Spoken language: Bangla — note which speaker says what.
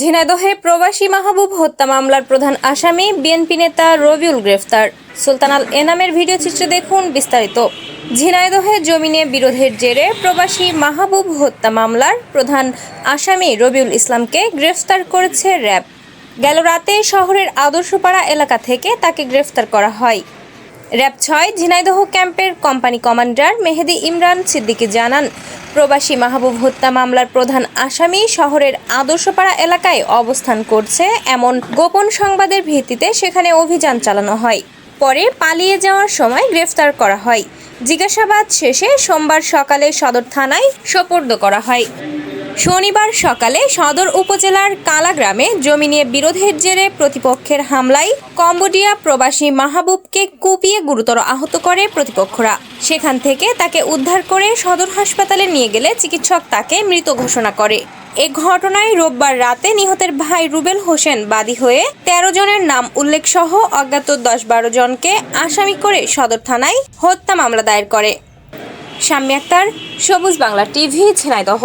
Speaker 1: ঝিনাইদহে প্রবাসী মাহবুব হত্যা মামলার প্রধান আসামি বিএনপি নেতা রবিউল গ্রেফতার। সুলতানাল এনামের ভিডিও চিত্রে দেখুন বিস্তারিত। ঝিনাইদহে জমিনে বিরোধের জেরে প্রবাসী মাহবুব হত্যা মামলার প্রধান আসামি রবিউল ইসলামকে গ্রেফতার করেছে র্যাব। গেল রাতে শহরের আদর্শপাড়া এলাকা থেকে তাকে গ্রেফতার করা হয়। র্যাব ছয় ঝিনাইদহ ক্যাম্পের কোম্পানি কমান্ডার মেহেদি ইমরান সিদ্দিকী জানান প্রবাসী মাহবুব হত্যা মামলার প্রধান আসামি শহরের আদর্শপাড়া এলাকায় অবস্থান করছে এমন গোপন সংবাদের ভিত্তিতে সেখানে অভিযান চালানো হয়। পরে পালিয়ে যাওয়ার সময় গ্রেফতার করা হয়। জিজ্ঞাসাবাদ শেষে সোমবার সকালে সদর থানায় সোপর্দ করা হয়। শনিবার সকালে সদর উপজেলার কালাগ্রামে জমি নিয়ে বিরোধের জেরে প্রতিপক্ষের হামলায় কম্বোডিয়া প্রবাসী মাহবুবকে কুপিয়ে গুরুতর আহত করে প্রতিপক্ষরা। সেখান থেকে তাকে উদ্ধার করে সদর হাসপাতালে নিয়ে গেলে চিকিৎসক তাকে মৃত ঘোষণা করে। এ ঘটনায় রোববার রাতে নিহতের ভাই রুবেল হোসেন বাদী হয়ে তেরো জনের নাম উল্লেখ সহ অজ্ঞাত দশ বারো জনকে আসামি করে সদর থানায় হত্যা মামলা দায়ের করে। শাম্মী আক্তার, সবুজ বাংলা টিভি, ঝিনাইদহ।